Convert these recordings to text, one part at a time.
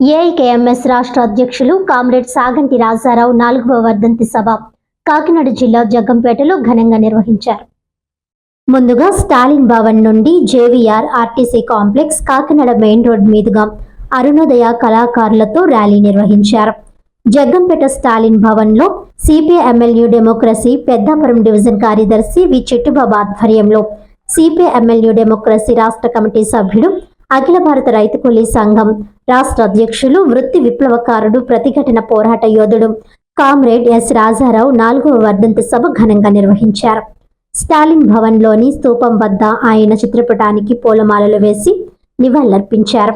AIKMS రాష్ట్ర అధ్యక్షులు comrade Saganti Rajarao నాలుగవ వర్ధంతి సభ కాకినాడ జిల్లా జగ్గంపేటలో ఘనంగా నిర్వహించారు. ముందుగా స్టాలిన్ భవన్ నుండి JVR RTC complex Kakinada main road మీదుగా అరుణోదయ కళాకారులతో ర్యాలీ నిర్వహించారు. జగ్గంపేట స్టాలిన్ భవన్లో CPI ML democracy Peddapuram division కార్యదర్శి వి చిట్టుబాబు ఆధ్వర్యంలో సిపిఐ ఎమ్మెల్యే డెమోక్రసీ రాష్ట్ర కమిటీ సభ్యుడు అఖిల భారత రైతు కూలీ సంఘం రాష్ట్ర అధ్యక్షులు వృత్తి విప్లవకారుడు ప్రతిఘటన పోరాట యోధుడు కామ్రేడ్ ఎస్ రాజారావు నాలుగవ వర్ధంతి సభ ఘనంగా నిర్వహించారు. స్టాలిన్ భవన్లోని స్తూపం వద్ద ఆయన చిత్రపటానికి పూలమాలలు వేసి నివాళులర్పించారు.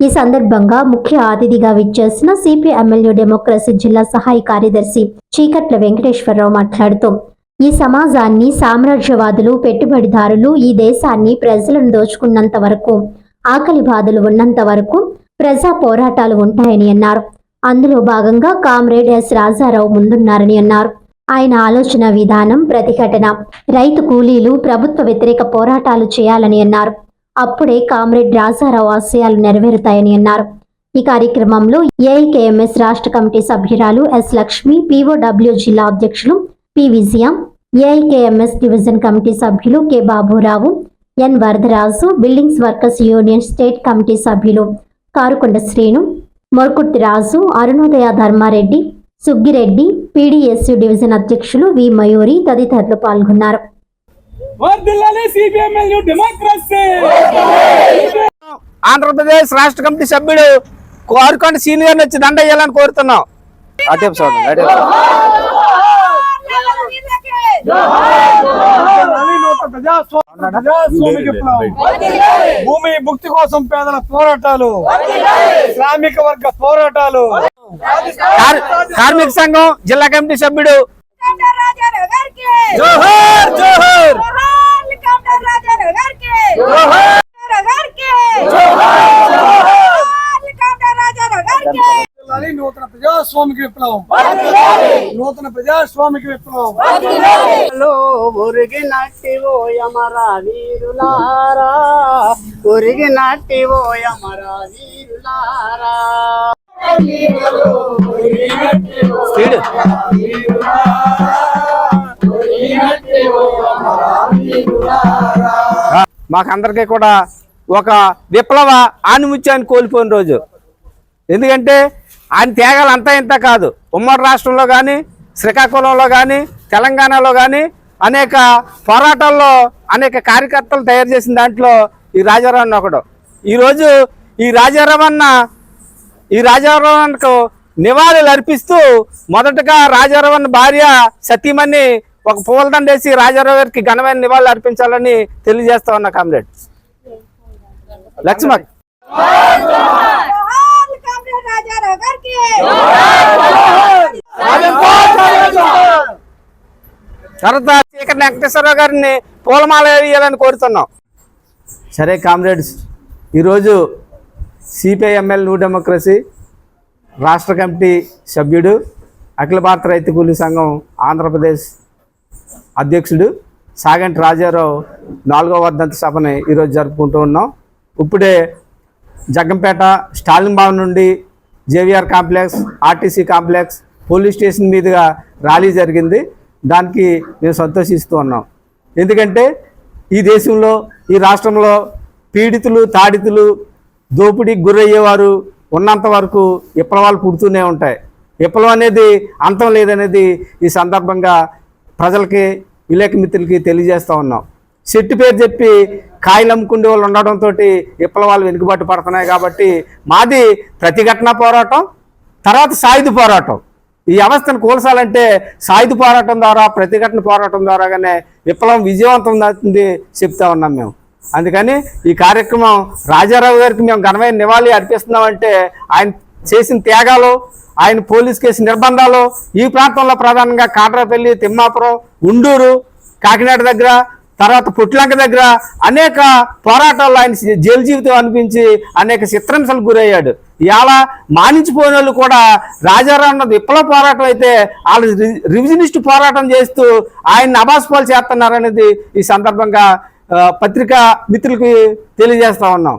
ఈ సందర్భంగా ముఖ్య అతిథిగా విచ్చేసిన సిపి ఎమ్మెల్యే డెమోక్రసీ జిల్లా సహాయ కార్యదర్శి చీకట్ల వెంకటేశ్వరరావు మాట్లాడుతూ ఈ సమాజాన్ని సామ్రాజ్యవాదులు పెట్టుబడిదారులు ఈ దేశాన్ని ప్రజలను దోచుకున్నంత వరకు ఆకలి బాధలు ఉన్నంత వరకు ప్రజా పోరాటాలు ఉంటాయని అన్నారు. అందులో భాగంగా కామ్రేడ్ ఎస్ రాజారావు ముందున్నారని అన్నారు. ఆయన ఆలోచన విధానం ప్రతిఘటన రైతు కూలీలు ప్రభుత్వ వ్యతిరేక పోరాటాలు చేయాలని అన్నారు. అప్పుడే కామ్రేడ్ రాజారావు ఆశయాలు నెరవేరుతాయని అన్నారు. ఈ కార్యక్రమంలో ఏఐకేఎంఎస్ రాష్ట్ర కమిటీ సభ్యురాలు ఎస్ లక్ష్మి పీఓడబ్ల్యూ జిల్లా అధ్యక్షులు P Vijaya AIKMS division committee సభ్యులు K Baburao N Varadaraju buildings workers union state committee సభ్యులు కారుకొండ శ్రీను మొరకుర్తి రాజు అరుణోదయ ధర్మారెడ్డి సుగ్గిరెడ్డి పీడీఎస్యు డివిజన్ అధ్యక్షులు వి మయూరి తదితరులు పాల్గొన్నారు. ఆంధ్రప్రదేశ్ రాష్ట్ర కమిటీ సభ్యుడు కోరుకొండ సీనియర్ వచ్చి దండ వేయాలని కోరుతున్నాం. చూడండి భూమి ముక్తి కోసం పేదల పోరాటాలు. శ్రామిక వర్గ పోరాటాలు. కార్- కార్మిక సంఘం జిల్లా కమిటీ సభ్యుడు. జోహార్ జోహార్. నూతన ప్రజాస్వామిక విప్లవం నూతన ప్రజాస్వామిక విప్లవం. లో ఒరిగినట్టి ఓయమరా వీరులారా ఒరిగినట్టి ఓయమరా వీరులారా స్పీడ్. మాకందరికీ కూడా ఒక విప్లవ ఆనిముత్యాన్ని కోల్పోయిన రోజు. ఎందుకంటే ఆయన త్యాగాలు అంతా ఇంత కాదు. ఉమ్మడి రాష్ట్రంలో కానీ శ్రీకాకుళంలో కానీ తెలంగాణలో కానీ అనేక పోరాటాల్లో అనేక కార్యకర్తలు తయారు చేసిన దాంట్లో ఈ రాజారావు ఒకడు. ఈరోజు ఈ రాజారావు ఈ రాజారావుకు నివాళులు అర్పిస్తూ మొదటగా రాజారావు భార్య సతీమణి ఒక పూలదండ వేసి రాజారావు గారికి ఘనమైన నివాళులు అర్పించాలని తెలియజేస్తా ఉన్నా కామ్రేడ్. లక్ష్మణ్. తర్వాత చీకటి వెంకటేశ్వరరావు గారిని పూలమాల వేయాలని కోరుతున్నాం. సరే కామ్రేడ్స్ ఈరోజు సిపిఐఎంఎల్ న్యూ డెమోక్రసీ రాష్ట్ర కమిటీ సభ్యుడు అఖిల భారత రైతు కూలీ సంఘం ఆంధ్రప్రదేశ్ అధ్యక్షుడు సాగంటి రాజారావు నాలుగో వర్ధంతి సభని ఈరోజు జరుపుకుంటూ ఉన్నాం. ఇప్పుడే జగ్గంపేట స్టాలిన్ భవన్ నుండి JVR complex RTC complex police station మీదుగా ర్యాలీ జరిగింది. దానికి మేము సంతోషిస్తూ ఉన్నాం. ఎందుకంటే ఈ దేశంలో ఈ రాష్ట్రంలో పీడితులు తాడితులు దోపిడీకి గురయ్యేవారు ఉన్నంత వరకు విప్లవాలు పుడుతూనే ఉంటాయి. విప్లవం అనేది అంతం లేదనేది ఈ సందర్భంగా ప్రజలకి విలేక మిత్రులకి తెలియజేస్తూ ఉన్నాం. చెట్టు పేరు చెప్పి కాయలు అమ్ముకునే వాళ్ళు ఉండడంతో విప్లవాలు వెనుకబాటు పడుతున్నాయి కాబట్టి మాది ప్రతిఘటన పోరాటం తర్వాత సాయుధ పోరాటం. ఈ వ్యవస్థను కూల్చాలంటే సాయుధ పోరాటం ద్వారా ప్రతిఘటన పోరాటం ద్వారాగానే విప్లవం విజయవంతం అవుతుంది చెప్తా ఉన్నాం మేము. అందుకని ఈ కార్యక్రమం రాజారావు గారికి మేము ఘనమైన నివాళి అర్పిస్తున్నామంటే ఆయన చేసిన త్యాగాలు ఆయన పోలీస్ కేసు నిర్బంధాలు ఈ ప్రాంతంలో ప్రధానంగా కాట్రాపల్లి తిమ్మాపురం ఉండూరు కాకినాడ దగ్గర తర్వాత పుట్లంక దగ్గర అనేక పోరాటాల్లో ఆయన జైలు జీవితం అనిపించి అనేక చిత్రంశలకు గురయ్యాడు. ఇవాళ మానించిపోయిన వాళ్ళు కూడా రాజారావు విప్లవ పోరాటం అయితే వాళ్ళు రి- రివిజనిస్ట్ పోరాటం చేస్తూ ఆయన అబాస్పాలు చేస్తున్నారనేది ఈ సందర్భంగా పత్రికా మిత్రులకి తెలియజేస్తా ఉన్నాం.